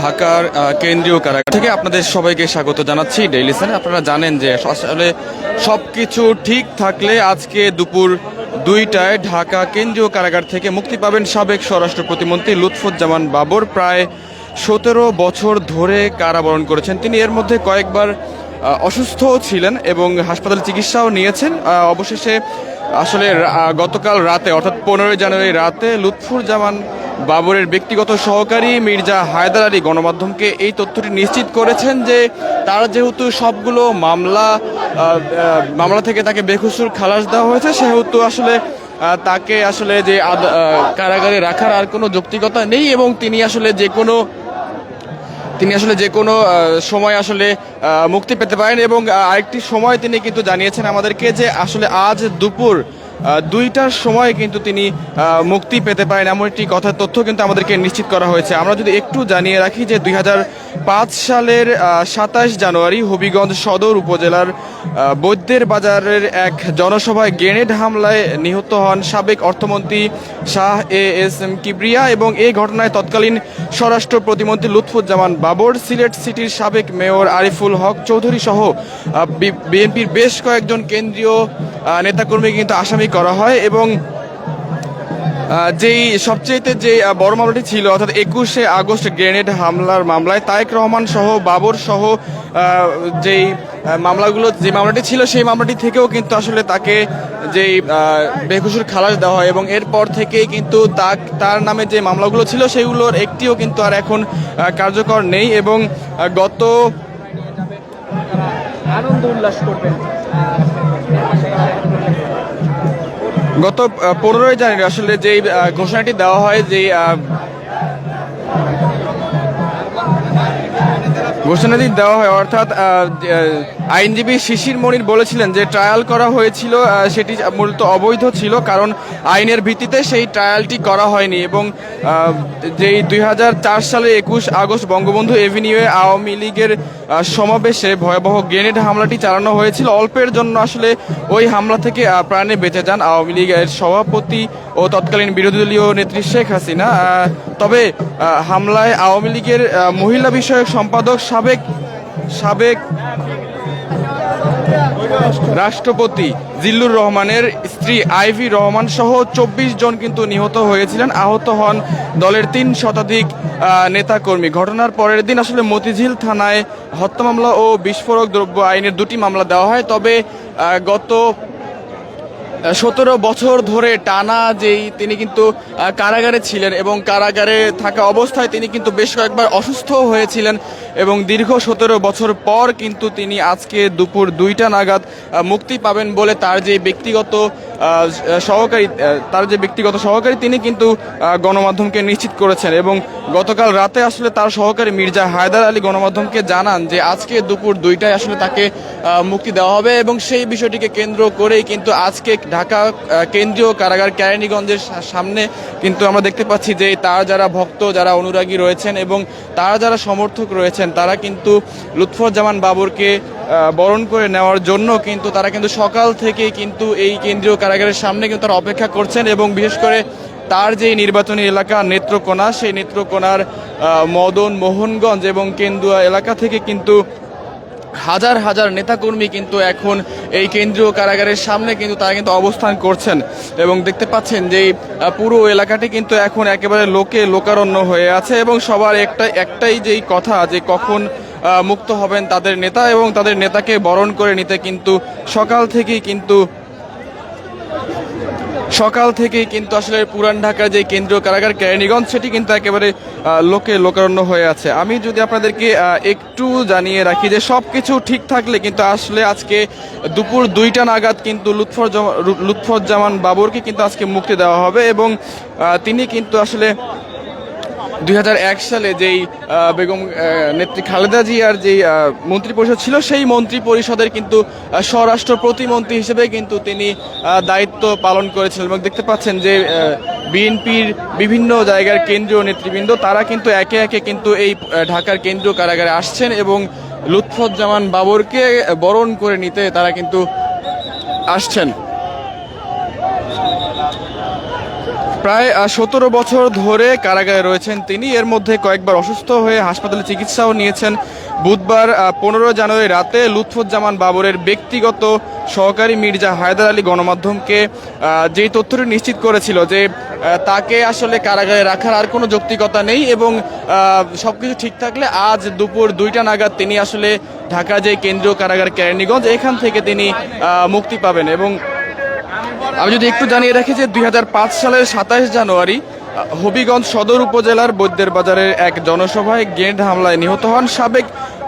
ঢাকার কেন্দ্রীয় কারাগার থেকে আপনাদের সবাইকে স্বাগত জানাচ্ছি ডেইলি সানে আপনারা জানেন যে আসলে সব কিছু ঠিক থাকলে আজকে দুপুর দুইটায় ঢাকা কেন্দ্রীয় কারাগার থেকে মুক্তি পাবেন সাবেক স্বরাষ্ট্র প্রতিমন্ত্রী লুৎফুজ্জামান বাবর। প্রায় সতেরো বছর ধরে কারাবরণ করেছেন। তিনি এর মধ্যে কয়েকবার আহ, অসুস্থও ছিলেন এবং হাসপাতালে চিকিৎসাও নিয়েছেন। অবশেষে আসলে গতকাল রাতে অর্থাৎ পনেরোই জানুয়ারি রাতে লুৎফুর জামান বাবরের ব্যক্তিগত সহকারী মির্জা হায়দার আলী গণমাধ্যমকে এই তথ্যটি নিশ্চিত করেছেন যে তার যেহেতু সবগুলো মামলা মামলা থেকে তাকে বেখুসুর খালাস দেওয়া হয়েছে, সেহেতু আসলে তাকে আসলে যে কারাগারে রাখার আর কোনো যৌক্তিকতা নেই এবং তিনি আসলে যে কোনো, তিনি আসলে যে কোনো সময় আসলে মুক্তি পেতে পারেন এবং আরেকটি সময় তিনি কিন্তু জানিয়েছেন আমাদেরকে যে আসলে আজ দুপুর দুইটার সময় কিন্তু তিনি মুক্তি পেতে পারেন। এমন একটি কথা তথ্য কিন্তু আমাদেরকে নিশ্চিত করা হয়েছে। আমরা যদি একটু জানিয়ে রাখি যে দুই সালের সাতাশ জানুয়ারি হবিগঞ্জ সদর উপজেলার বৈদ্যের বাজারের এক জনসভায় গ্রেনেড হামলায় নিহত হন সাবেক অর্থমন্ত্রী Shah A S M Kibria এবং এই ঘটনায় তৎকালীন স্বরাষ্ট্র প্রতিমন্ত্রী লুৎফুজ্জামান বাবর, সিলেট সিটির সাবেক মেয়র আরিফুল হক চৌধুরী সহ বিএনপির বেশ কয়েকজন কেন্দ্রীয় নেতাকর্মী কিন্তু আসামি করা হয় এবং যেই সবচেয়েতে যে বড় মামলাটি ছিল, অর্থাৎ একুশে আগস্ট গ্রেনেড হামলার মামলায় তায়েক রহমান সহ, বাবর সহ যেই মামলাগুলো, যে মামলাটি ছিল, সেই মামলাটি থেকেও কিন্তু আসলে তাকে যেই বেকসুর খালাস দেওয়া হয় এবং এরপর থেকেই কিন্তু তার নামে যে মামলাগুলো ছিল, সেগুলোর একটিও কিন্তু আর এখন কার্যকর নেই এবং গত আনন্দ উল্লাস করবেন। গত পনেরোই জানুয়ারি আসলে যে ঘোষণাটি দেওয়া হয় যে ঘোষণাটি দেওয়া হয়, অর্থাৎ আইনজীবী শিশির মনির বলেছিলেন যে ট্রায়াল করা হয়েছিল সেটি মূলত অবৈধ ছিল, কারণ আইনের ভিত্তিতে সেই ট্রায়ালটি করা হয়নি এবং যেই দুই হাজার চার সালে একুশ আগস্ট বঙ্গবন্ধু এভিনিউয়ে আওয়ামী লীগের সমাবেশে ভয়াবহ গ্রেনেড হামলাটি চালানো হয়েছিল। অল্পের জন্য আসলে ওই হামলা থেকে প্রাণে বেঁচে যান আওয়ামী লীগের সভাপতি ও তৎকালীন বিরোধী দলীয় নেত্রী শেখ হাসিনা। তবে হামলায় আওয়ামী লীগের মহিলা বিষয়ক সম্পাদক সাবেক সাবেক রাষ্ট্রপতি জিল্লুর রহমানের স্ত্রী আইভি রহমান সহ চব্বিশ জন কিন্তু নিহত হয়েছিলেন। আহত হন দলের তিন শতাধিক নেতাকর্মী। ঘটনার পরের দিন আসলে মতিঝিল থানায় হত্যা মামলা ও বিস্ফোরক দ্রব্য আইনের দুটি মামলা দেওয়া হয়। তবে গত সতেরো বছর ধরে টানা যেই তিনি কিন্তু কারাগারে ছিলেন এবং কারাগারে থাকা অবস্থায় তিনি কিন্তু বেশ কয়েকবার অসুস্থ হয়েছিলেন এবং দীর্ঘ সতেরো বছর পর কিন্তু তিনি আজকে দুপুর দুইটা নাগাদ মুক্তি পাবেন বলে তার যে ব্যক্তিগত সহকারী তার যে ব্যক্তিগত সহকারী তিনি কিন্তু গণমাধ্যমকে নিশ্চিত করেছেন এবং গতকাল রাতে আসলে তার সহকারী মির্জা হায়দার আলী গণমাধ্যমকে জানান যে আজকে দুপুর দুইটায় আসলে তাকে মুক্তি দেওয়া হবে এবং সেই বিষয়টিকে কেন্দ্র করেই কিন্তু আজকে ঢাকা কেন্দ্রীয় কারাগার কেরানীগঞ্জের সামনে কিন্তু আমরা দেখতে পাচ্ছি যে তার যারা ভক্ত যারা অনুরাগী রয়েছেন এবং তারা যারা সমর্থক রয়েছেন তারা কিন্তু লুৎফুজ্জামান বাবরকে আহ, বরণ করে নেওয়ার জন্য কিন্তু তারা কিন্তু সকাল থেকে কিন্তু এই কেন্দ্রীয় কারাগারের সামনে কিন্তু তারা অপেক্ষা করছেন এবং বিশেষ করে তার যে নির্বাচনী এলাকা নেত্রকোনা, সেই নেত্রকোনার মদন মোহনগঞ্জ এবং কেন্দুয়া এলাকা থেকে কিন্তু হাজার হাজার নেতাকর্মী কিন্তু এখন এই কেন্দ্রীয় কারাগারের সামনে কিন্তু তারা কিন্তু অবস্থান করছেন এবং দেখতে পাচ্ছেন যে পুরো এলাকাটি কিন্তু এখন একেবারে লোকে লোকারণ্য হয়ে আছে এবং সবার একটা, একটাই যেই কথা যে কখন মুক্ত হবেন তাদের নেতা এবং তাদের নেতাকে বরণ করে নিতে কিন্তু সকাল থেকেই কিন্তু সকাল থেকেই কিন্তু আসলে পুরান ঢাকার যে কেন্দ্রীয় কারাগার কেরানীগঞ্জ, সেটি কিন্তু একেবারে লোকে লোকারণ্য হয়ে আছে। আমি যদি আপনাদেরকে একটু জানিয়ে রাখি যে সব কিছু ঠিক থাকলে কিন্তু আসলে আজকে দুপুর দুইটা নাগাদ কিন্তু লুৎফর লুৎফুজ্জামান বাবরকে কিন্তু আজকে মুক্তি দেওয়া হবে এবং তিনি কিন্তু আসলে দুই হাজার এক সালে যেই বেগম নেত্রী খালেদা জিয়ার যেই আহ, মন্ত্রী পরিষদ ছিল সেই মন্ত্রী পরিষদের কিন্তু স্বরাষ্ট্র প্রতিমন্ত্রী হিসেবে কিন্তু তিনি দায়িত্ব পালন করেছিলেন। এবং দেখতে পাচ্ছেন যে বিএনপির বিভিন্ন জায়গার কেন্দ্রীয় নেতৃবৃন্দ তারা কিন্তু একে একে কিন্তু এই ঢাকার কেন্দ্রীয় কারাগারে আসছেন এবং লুৎফুজ্জামান বাবরকে বরণ করে নিতে তারা কিন্তু আসছেন। প্রায় সতেরো বছর ধরে কারাগারে রয়েছেন তিনি। এর মধ্যে কয়েকবার অসুস্থ হয়ে হাসপাতালে চিকিৎসাও নিয়েছেন। বুধবার পনেরো জানুয়ারি রাতে লুৎফুজ্জামান বাবরের ব্যক্তিগত সহকারী মির্জা হায়দার আলী গণমাধ্যমকে যেই তথ্যটি নিশ্চিত করেছিল যে তাকে আসলে কারাগারে রাখার আর কোনো যৌক্তিকতা নেই এবং সব কিছু ঠিক থাকলে আজ দুপুর দুইটা নাগাদ তিনি আসলে ঢাকা যে কেন্দ্রীয় কারাগার কেরানীগঞ্জ এখান থেকে তিনি মুক্তি পাবেন এবং আমি যদি একটু জানিয়ে রাখি যে দুই হাজার পাঁচ সালের সাতাশ জানুয়ারি হবিগঞ্জ সদর উপজেলার বৈদ্যের বাজারের এক জনসভায় গ্রেনেড হামলায় নিহত হন সাবেক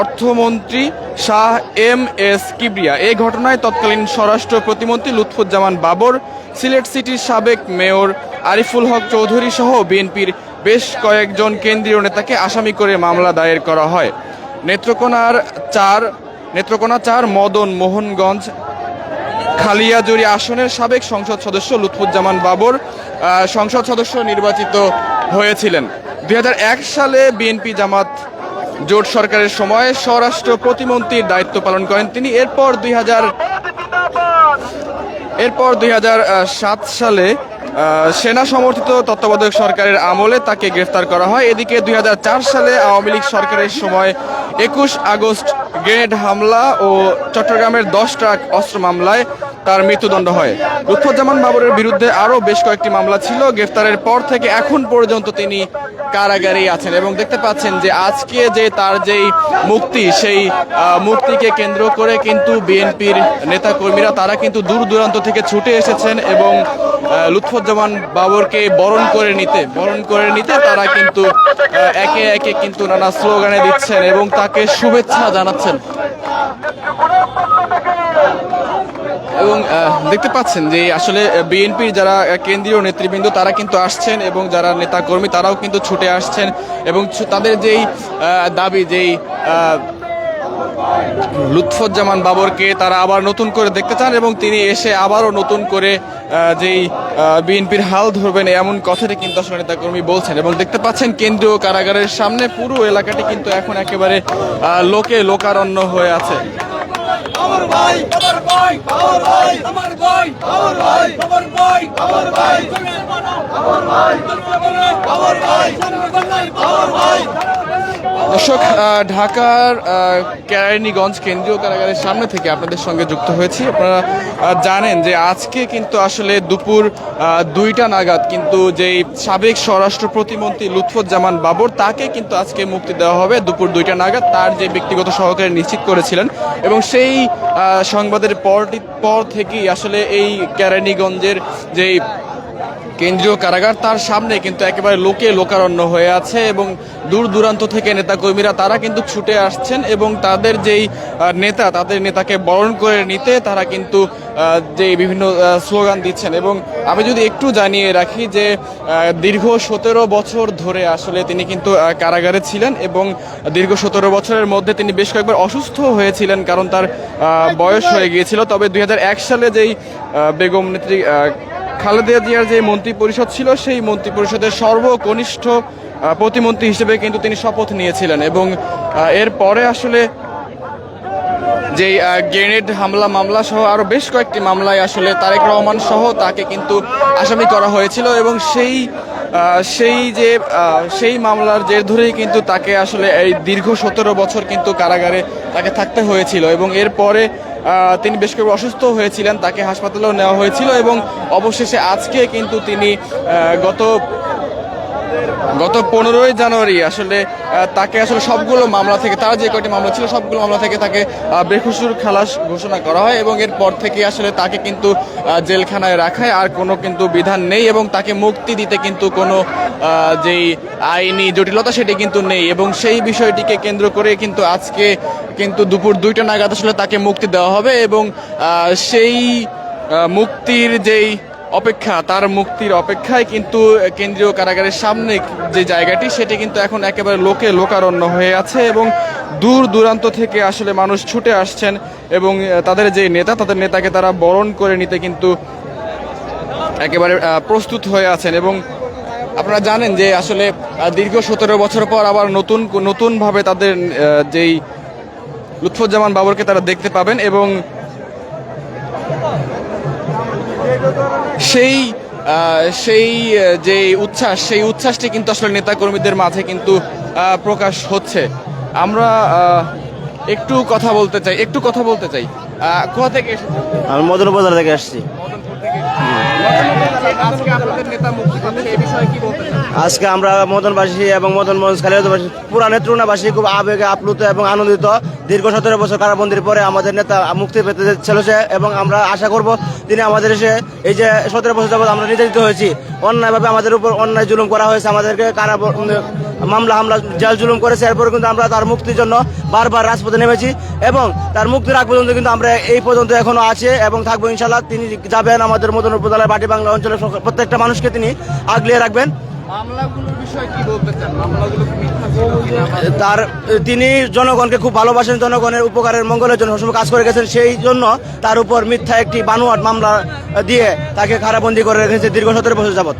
অর্থমন্ত্রী শাহ এম এস কিবরিয়া। এই ঘটনায় তৎকালীন স্বরাষ্ট্র প্রতিমন্ত্রী লুৎফুজ্জামান বাবর, সিলেট সিটির সাবেক মেয়র আরিফুল হক চৌধুরী সহ বিএনপির বেশ কয়েকজন কেন্দ্রীয় নেতাকে আসামি করে মামলা দায়ের করা হয়। নেত্রকোনার চার নেত্রকোনা চার মদন মোহনগঞ্জ খালিয়াজুরি আসনের সাবেক সংসদ সদস্য লুৎফুজ্জামান বাবর সংসদ সদস্য নির্বাচিত হয়েছিলেন। দুই হাজার এক সালে বিএনপি জামাত জোট সরকারের সময় স্বরাষ্ট্র প্রতিমন্ত্রীর দায়িত্ব পালন করেন তিনি। এরপর দুই হাজার এরপর দুই হাজার সাত সালে সেনা সমর্থিত তত্ত্বাবধায়ক সরকারের আমলে তাকে গ্রেফতার করা হয়। এদিকে দুই হাজার চার সালে আওয়ামী লীগ সরকারের সময় একুশ আগস্ট গ্রেনেড হামলা ও চট্টগ্রামের দশ ট্রাক অস্ত্র মামলায় তার মৃত্যুদণ্ড হয়। লুৎফুজ্জামান বাবরের বিরুদ্ধে আরও বেশ কয়েকটি মামলা ছিল। গ্রেফতারের পর থেকে এখন পর্যন্ত তিনি কারাগারেই আছেন এবং দেখতে পাচ্ছেন যে আজকে যে তার যেই মুক্তি, সেই মুক্তিকে কেন্দ্র করে কিন্তু বিএনপির নেতা কর্মীরা তারা কিন্তু দূর দূরান্ত থেকে ছুটে এসেছেন এবং লুৎফুজ্জামান বাবরকে বরণ করে নিতে, বরণ করে নিতে তারা কিন্তু একে একে কিন্তু নানা স্লোগানে দিচ্ছেন এবং তাকে শুভেচ্ছা জানাচ্ছেন। এবং দেখতে পাচ্ছেন যে আসলে বিএনপির যারা কেন্দ্রীয় নেতৃবৃন্দ, তারা কিন্তু আসছেন এবং যারা নেতা কর্মী তারাও কিন্তু ছুটে আসছেন এবং তাদের যেই দাবি, যেই লুৎফুজ্জামান বাবরকে তারা আবার নতুন করে দেখতে চান এবং তিনি এসে আবারও নতুন করে যেই বিএনপির হাল ধরবেন এমন কথাটি কিন্তু আসলে নেতাকর্মী বলছেন এবং দেখতে পাচ্ছেন কেন্দ্রীয় কারাগারের সামনে পুরো এলাকাটি কিন্তু এখন একেবারে লোকে লোকারণ্য হয়ে আছে। আমার ভাই আমার ভাই আমার ভাই আমার ভাই আমার ভাই আমার ভাই আমার ভাই আমার ভাই আমার ভাই আমার ভাই দর্শক ঢাকার কেরানীগঞ্জ কেন্দ্রীয় কারাগারের সামনে থেকে আপনাদের সঙ্গে যুক্ত হয়েছি। আপনারা জানেন যে আজকে কিন্তু আসলে দুপুর দুইটা নাগাদ কিন্তু যেই সাবেক স্বরাষ্ট্র প্রতিমন্ত্রী লুৎফুজ্জামান বাবর, তাকে কিন্তু আজকে মুক্তি দেওয়া হবে দুপুর দুইটা নাগাদ। তার যে ব্যক্তিগত সহকারী নিশ্চিত করেছিলেন এবং সেই সংবাদের পরটি, পর থেকেই আসলে এই কেরানীগঞ্জের যেই কেন্দ্রীয় কারাগার তার সামনে কিন্তু একেবারে লোকে লোকারণ্য হয়ে আছে এবং দূর দূরান্ত থেকে নেতাকর্মীরা তারা কিন্তু ছুটে আসছেন এবং তাদের যেই নেতা, তাদের নেতাকে বরণ করে নিতে তারা কিন্তু যে বিভিন্ন স্লোগান দিচ্ছেন। এবং আমি যদি একটু জানিয়ে রাখি যে দীর্ঘ সতেরো বছর ধরে আসলে তিনি কিন্তু কারাগারে ছিলেন এবং দীর্ঘ সতেরো বছরের মধ্যে তিনি বেশ কয়েকবার অসুস্থ হয়েছিলেন কারণ তার বয়স হয়ে গিয়েছিল। তবে দুই হাজার এক সালে যেই বেগম নেত্রী খালেদা জিয়ার যে মন্ত্রী পরিষদ ছিল, সেই মন্ত্রী পরিষদের সর্বকনিষ্ঠ প্রতিমন্ত্রী হিসেবে কিন্তু তিনি শপথ নিয়েছিলেন এবং এরপরে আসলে যে গ্রেনেড হামলা, মামলা সহ আরও বেশ কয়েকটি মামলায় আসলে তারেক রহমান সহ তাকে কিন্তু আসামি করা হয়েছিল এবং সেই সেই যে সেই মামলার জের ধরেই কিন্তু তাকে আসলে এই দীর্ঘ সতেরো বছর কিন্তু কারাগারে তাকে থাকতে হয়েছিল এবং এরপরে তিনি বেশ করে অসুস্থ হয়েছিলেন, তাকে হাসপাতালেও নেওয়া হয়েছিল এবং অবশেষে আজকে কিন্তু তিনি গত গত পনেরোই জানুয়ারি আসলে তাকে আসলে সবগুলো মামলা থেকে, তার যে কয়টি মামলা ছিল সবগুলো মামলা থেকে তাকে বেকসুর খালাস ঘোষণা করা হয় এবং এরপর থেকে আসলে তাকে কিন্তু জেলখানায় রাখায়, আর কোনো কিন্তু বিধান নেই এবং তাকে মুক্তি দিতে কিন্তু কোনো যেই আইনি জটিলতা সেটি কিন্তু নেই এবং সেই বিষয়টিকে কেন্দ্র করে কিন্তু আজকে কিন্তু দুপুর দুইটা নাগাদ আসলে তাকে মুক্তি দেওয়া হবে এবং সেই মুক্তির যেই অপেক্ষা, তার মুক্তির অপেক্ষায় কিন্তু কেন্দ্রীয় কারাগারের সামনে যে জায়গাটি, সেটি কিন্তু এখন একেবারে লোকে লোকারণ্য হয়ে আছে এবং দূর দূরান্ত থেকে আসলে মানুষ ছুটে আসছেন এবং তাদের যে নেতা, তাদের নেতাকে তারা বরণ করে নিতে কিন্তু একেবারে প্রস্তুত হয়ে আছেন এবং আপনারা জানেন যে আসলে দীর্ঘ সতেরো বছর পর আবার নতুন, নতুনভাবে তাদের যেই লুৎফুজ্জামান বাবরকে তারা দেখতে পাবেন এবং সেই সেই যে উচ্ছ্বাস সেই উচ্ছ্বাসটি কিন্তু আসলে নেতাকর্মীদের মাঝে কিন্তু আহ, প্রকাশ হচ্ছে। আমরা আহ, একটু কথা বলতে চাই একটু কথা বলতে চাই। আহ, কোথা থেকে এসেছি আমি মদন বাজার থেকে আসছি। মদনপুর আপনাদের আজকে আমরা মদনবাসী এবং মদনমঞ্জ খালিয়াদবাসী পুরা নেত্রুনাবাসী খুব আবেগে, আপ্লুত এবং আনন্দিত। দীর্ঘ সতেরো বছর কারাবন্দির পরে আমাদের নেতা মুক্তি পেতে চলেছে এবং আমরা আশা করব তিনি আমাদের এসে এই যে সতেরো বছর যাবৎ আমরা নির্যাতিত হয়েছি, অন্যায়ভাবে আমাদের উপর অন্যায় জুলুম করা হয়েছে, আমাদেরকে কারা মামলা হামলা জেল জুলুম করেছে। এরপরে কিন্তু আমরা তার মুক্তির জন্য বারবার রাজপথে নেমেছি এবং তার মুক্তির আগ পর্যন্ত কিন্তু আমরা এই পর্যন্ত এখনও আছে এবং থাকব ইনশাল্লাহ তিনি যাবেন আমাদের মদন উপজেলার বাটি বাংলা অঞ্চলের প্রত্যেকটা মানুষকে তিনি আগলিয়ে রাখবেন। মামলাগুলোর বিষয়ে কি বলতে চান? মামলাগুলো কি মিথ্যা ছিল কিনা? তার তিনি জনগণকে খুব ভালোবাসেন জনগণের উপকারের মঙ্গলের জন্য সবসময় কাজ করে গেছেন। সেই জন্য তার উপর মিথ্যা একটি বানোয়াট মামলা দিয়ে তাকে কারাবন্দি করে রেখেছে দীর্ঘ সতেরো বছর এসেছেন?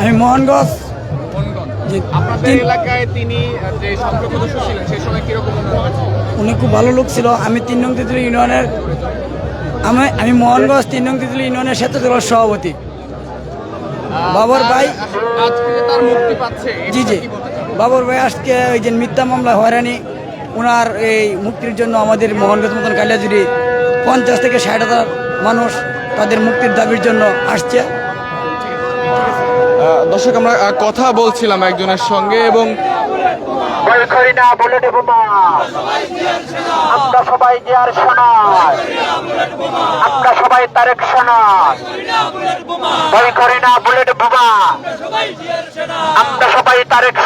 আমি মোহনগঞ্জ। আপনাদের এলাকায় তিনি যে সদস্য ছিলেন সেই সময় কীরকম উনি খুব ভালো লোক ছিল। আমি তিন নং তিতুলি ইউনিয়নের আমি আমি মোহনগঞ্জ তিন নং তিতুলি ইউনিয়নের স্বেচ্ছাসেবক সভাপতি। বাবর ভাই জি জি? বাবর ভাই আজকে ওই যে মিথ্যা মামলা হয়রানি। ওনার এই মুক্তির জন্য আমাদের মোহনগঞ্জ মতন কালিয়াজুরি পঞ্চাশ থেকে ষাট হাজার মানুষ তাদের মুক্তির দাবির জন্য আসছে। দর্শক, আমরা কথা বলছিলাম একজনের সঙ্গে এবং আমরা সবাই আমরা সবাই তারেক বুলেট বোমা আমরা সবাই তারেক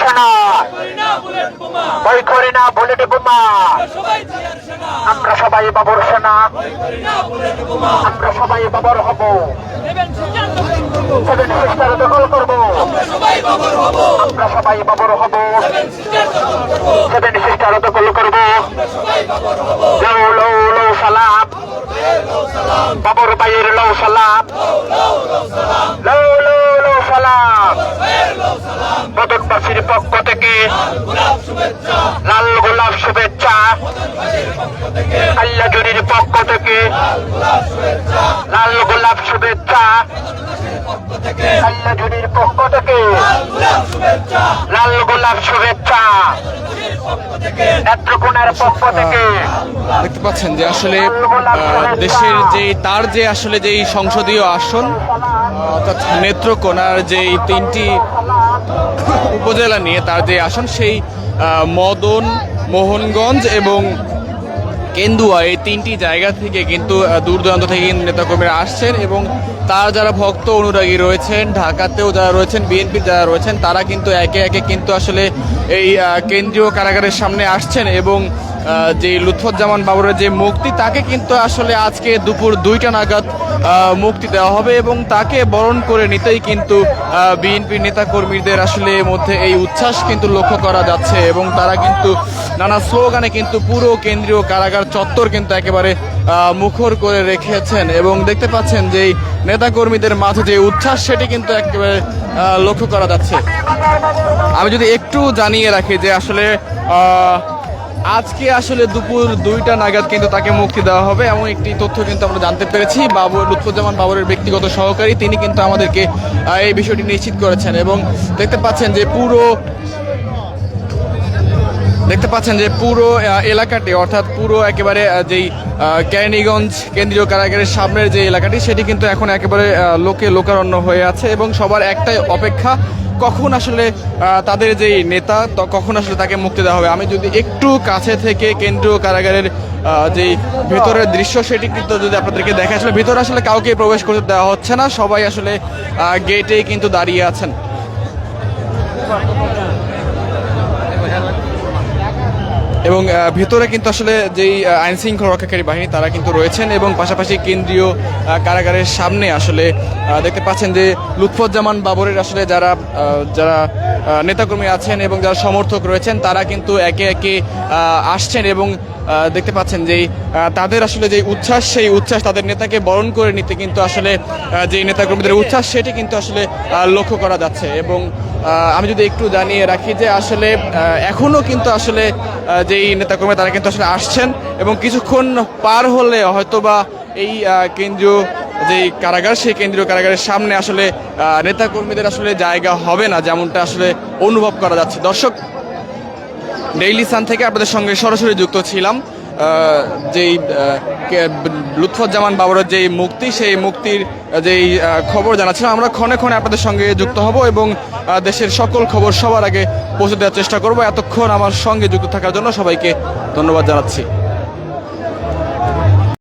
বুলেট বোমা আমরা সবাই বাবর সেনা। আমরা সবাই বাবর হব। সেভেন সিস্টার দখল করব আমরা সবাই বাবর হব সেভেন সিস্টার দখল করব লৌ লৌ লৌ সালাম বাবর ভাইয়ের লৌ সালাম লৌ লৌ লৌ সালাম মদনবাসীর পক্ষ থেকে লাল গোলাপ শুভেচ্ছা আল্লাজুরির পক্ষ থেকে লাল গোলাপ শুভেচ্ছা আল্লাজুরির পক্ষ থেকে লাল গোলাপ শুভেচ্ছা। নেত্রকোনার পক্ষ থেকে দেখতে পাচ্ছেন যে আসলে দেশের যে তার যে আসলে যেই সংসদীয় আসন অর্থাৎ নেত্রকোনার যেই তিনটি উপজেলা নিয়ে তার যে আসন সেই মদন মোহনগঞ্জ এবং কেন্দুয়া, এই তিনটি জায়গা থেকে কিন্তু দূর দূরান্ত থেকে নেতাকর্মীরা আসছেন এবং তার যারা ভক্ত অনুরাগী রয়েছেন, ঢাকাতেও যারা রয়েছেন, বিএনপির যারা রয়েছেন, তারা কিন্তু একে একে কিন্তু আসলে এই কেন্দ্রীয় কারাগারের সামনে আসছেন এবং যে লুৎফুজ্জামান বাবরের যে মুক্তি, তাকে কিন্তু আসলে আজকে দুপুর দুইটা নাগাদ মুক্তি দেওয়া হবে এবং তাকে বরণ করে নিতেই কিন্তু বিএনপি নেতাকর্মীদের আসলে মধ্যে এই উচ্ছ্বাস কিন্তু লক্ষ্য করা যাচ্ছে এবং তারা কিন্তু নানা স্লোগানে কিন্তু পুরো কেন্দ্রীয় কারাগার চত্বর কিন্তু একেবারে মুখর করে রেখেছেন এবং দেখতে পাচ্ছেন যে নেতাকর্মীদের মাঝে যে উচ্ছ্বাস, সেটি কিন্তু একেবারে লক্ষ্য করা যাচ্ছে। আমি যদি একটু জানিয়ে রাখি যে আসলে আজকে আসলে দুপুর দুইটা নাগাদ কিন্তু তাকে মুক্তি দেওয়া হবে, এমন একটি তথ্য কিন্তু আমরা জানতে পেরেছি। বাবু লুৎফুজ্জামান বাবরের ব্যক্তিগত সহকারী, তিনি কিন্তু আমাদেরকে এই বিষয়টি নিশ্চিত করেছেন এবং দেখতে পাচ্ছেন যে পুরো দেখতে পাচ্ছেন যে পুরো এলাকাটি, অর্থাৎ পুরো একেবারে যেই কেরানীগঞ্জ কেন্দ্রীয় কারাগারের সামনের যে এলাকাটি, সেটি কিন্তু এখন একেবারে লোকে লোকারণ্য হয়ে আছে এবং সবার একটাই অপেক্ষা কখন আসলে তাদের যেই নেতা কখন আসলে তাকে মুক্তি দেওয়া হবে? আমি যদি একটু কাছে থেকে কেন্দ্রীয় কারাগারের যে ভেতরের দৃশ্য, সেটি কিন্তু যদি আপনাদেরকে দেখা আসলে ভেতরে আসলে কাউকে প্রবেশ করতে দেওয়া হচ্ছে না। সবাই আসলে গেটেই কিন্তু দাঁড়িয়ে আছেন। এবং ভেতরে কিন্তু আসলে যেই আইন শৃঙ্খলা রক্ষাকারী বাহিনী, তারা কিন্তু রয়েছেন এবং পাশাপাশি কেন্দ্রীয় কারাগারের সামনে আসলে দেখতে পাচ্ছেন যে লুৎফুজ্জামান বাবরের আসলে যারা যারা নেতাকর্মী আছেন এবং যারা সমর্থক রয়েছেন, তারা কিন্তু একে একে আসছেন এবং দেখতে পাচ্ছেন যে তাদের আসলে যে উচ্ছ্বাস, সেই উচ্ছ্বাস তাদের নেতাকে বরণ করে নিতে কিন্তু আসলে যেই নেতাকর্মীদের উচ্ছ্বাস, সেটি কিন্তু আসলে লক্ষ্য করা যাচ্ছে এবং আমি যদি একটু জানিয়ে রাখি যে আসলে আহ, এখনও কিন্তু আসলে যেই নেতাকর্মী তারা কিন্তু আসলে আসছেন এবং কিছুক্ষণ পার হলে হয়তোবা এই কেন্দ্রীয় যেই কারাগার সেই কেন্দ্রীয় কারাগারের সামনে আসলে নেতাকর্মীদের আসলে জায়গা হবে না যেমনটা আসলে অনুভব করা যাচ্ছে। দর্শক ডেইলি সান থেকে আপনাদের সঙ্গে সরাসরি যুক্ত ছিলাম। যেই লুৎফজ্জামান বাবরের যেই মুক্তি, সেই মুক্তির যেই খবর জানাচ্ছিলাম, আমরা ক্ষণে ক্ষণে আপনাদের সঙ্গে যুক্ত হব এবং দেশের সকল খবর সবার আগে পৌঁছে দেওয়ার চেষ্টা করব। এতক্ষণ আমার সঙ্গে যুক্ত থাকার জন্য সবাইকে ধন্যবাদ জানাচ্ছি।